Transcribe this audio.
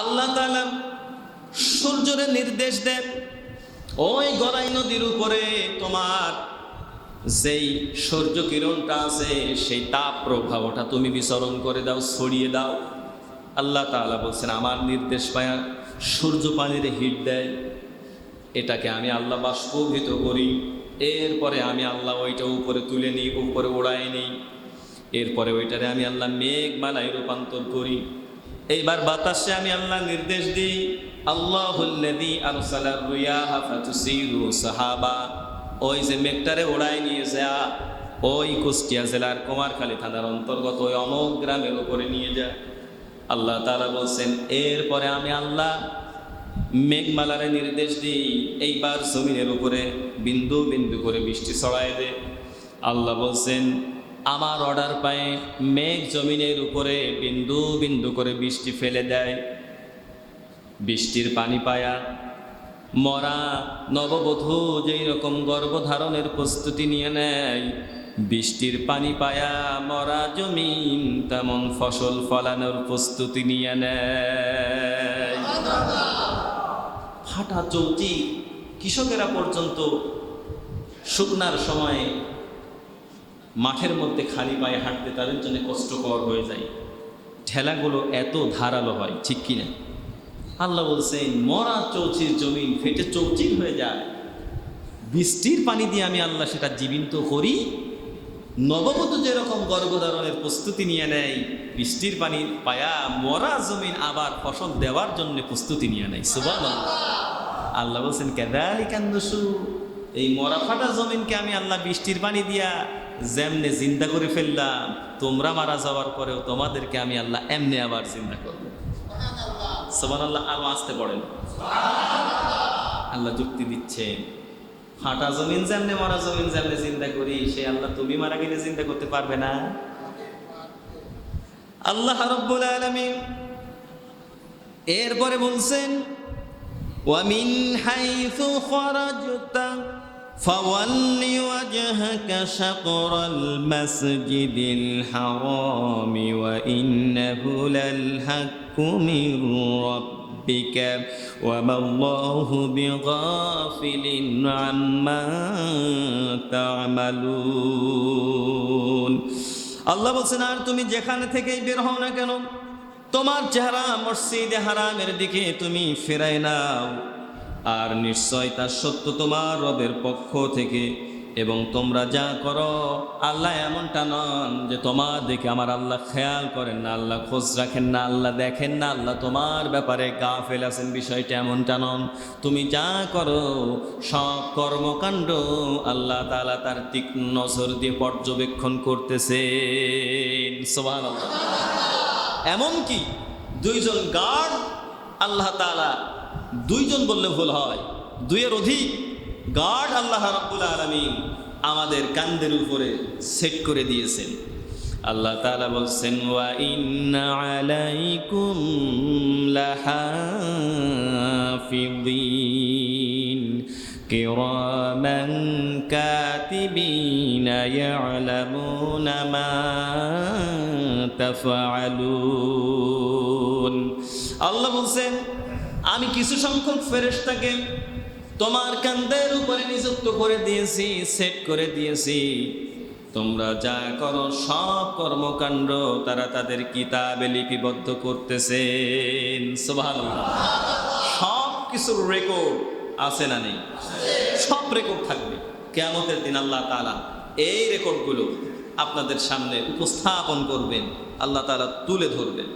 আল্লাহ সূর্যরে নির্দেশ দেন, ওই গড়াই নদীর উপরে তোমার যেই সূর্য কিরণটা আছে, সেই তাপ প্রভাবটা তুমি বিচরণ করে দাও, ছড়িয়ে দাও। আল্লাহ তাআলা বলছেন, আমার নির্দেশ পায়া সূর্য পানির হিট দেয়। এটাকে আমি আল্লাহ বাষ্পীভূত করি। এরপরে আমি আল্লাহ ওইটা উপরে তুলে নিই, উপরে উড়াই নিই। এরপরে ওইটারে আমি আল্লাহ মেঘমালায় রূপান্তর করি। এইবার বাতাসে আমি আল্লাহ নির্দেশ দিই, আল্লাহুল্লাযী আরসালার রিয়াহা ফাতুসিরু সাহাবা ওই যে মেঘটারে উড়াই নিয়ে যা, ওই কুষ্টিয়া জেলার কুমারখালী থানার অন্তর্গত ওই অমোক গ্রামের উপরে নিয়ে যা। আল্লাহ তাআলা বলছেন, এরপরে আমি আল্লাহ মেঘমালারে নির্দেশ দিই, এইবার জমিনের উপরে বিন্দু বিন্দু করে বৃষ্টি ছড়ায় দে। আল্লাহ বলছেন আমার অর্ডার পায়ে মেঘ জমিনের উপরে বিন্দু বিন্দু করে বৃষ্টি ফেলে দেয়। বৃষ্টির পানি পায়া মরা নববধূ যেই রকম গর্ভধারণের প্রস্তুতি নিয়ে নেয়। বৃষ্টির পানি পায়া মরা জমিন তেমন ফসল ফলানোর প্রস্তুতি নিয়ে নেয়। ফাটা চৌচি কৃষকেরা পর্যন্ত শুকনার সময়ে মাঠের মধ্যে খালি পায়ে হাঁটতে তাদের জন্য কষ্টকর হয়ে যায়। ঠেলাগুলো এত ধারালো হয়, ঠিক কিনা? আল্লাহ বলছেন, মরা চৌচির জমিন ফেটে চৌচির হয়ে যায়। বৃষ্টির পানি দিয়ে আমি আল্লাহ সেটা জীবিত করি। নবগত যেরকম গর্ভধারণের প্রস্তুতি নিয়ে নেয়, বৃষ্টির পানি পায়া মরা জমিন আবার ফসল দেওয়ার জন্য প্রস্তুতি নিয়ে নেয়। সুবান আল্লাহ বলছেন কেদালি কান্দসু এই মরা ফাটা জমিনকে আমি আল্লাহ বৃষ্টির পানি দিয়া যেমনে জিন্দা করে ফেললাম তোমরা মারা যাওয়ার পরেও তোমাদেরকে আমি আল্লাহ এমনি আবার জিন্দা করব। সোমান আল্লাহ আরও আসতে পড়েন। আল্লাহ যুক্তি দিচ্ছেন হাঁটা জমিন যেমনে, মারা জমিন যেমনে চিন্তা করি, সে আল্লাহ তুমি মারা গেলে চিন্তা করতে পারবে না। আল্লাহ রব্বুল আলমিন এরপরে বলছেন ওয়ামিন হাইসু খরাজতা فول وجهك شطر المسجد الحرام وإنه للحق من ربك وما الله بغافل عما تعملون আল্লাহ বলছেন আর তুমি যেখানে থেকেই বের হও না কেন তোমার চেহারা মসজিদে হারামের দিকে তুমি ফেরাই নাও আর নিশ্চয় তার সত্য তোমার রবের পক্ষ থেকে। এবং তোমরা যা করো, আল্লাহ এমনটা নন যে তোমার দেখে আমার আল্লাহ খেয়াল করেন না, আল্লাহ খোঁজ রাখেন না, আল্লাহ দেখেন না, আল্লাহ তোমার ব্যাপারে গা ফেলাছেন বিষয়টা এমনটা নন। তুমি যা করো, সব কর্মকাণ্ড আল্লাহ তাআলা তার তীক্ষ্ণ নজর দিয়ে পর্যবেক্ষণ সুবহানাল্লাহ। এমনকি দুইজন গার্ড আল্লাহ তাআলা দুইজন বললে ভুল হয়। দুইয়ের অধিক। গার্ড আল্লাহ রাব্বুল আলামিন আমাদের কান্দের উপরে সেট করে দিয়েছেন। আল্লাহ তালা বলছেন মা আল্লাহ বলছেন আমি কিছু সংখ্যক ফেরেশতাকে তোমার কান্দের উপরে নিযুক্ত করে দিয়েছি, সেট করে দিয়েছি। তোমরা যা করো, সব কর্মকাণ্ড তারা তাদের কিতাবে লিপিবদ্ধ করতেছেন সব কিছুর রেকর্ড আছে না নেই? সব রেকর্ড থাকবে। কেয়ামতের দিন আল্লাহ তালা এই রেকর্ডগুলো আপনাদের সামনে উপস্থাপন করবেন, আল্লাহ তাআলা তুলে ধরবেন।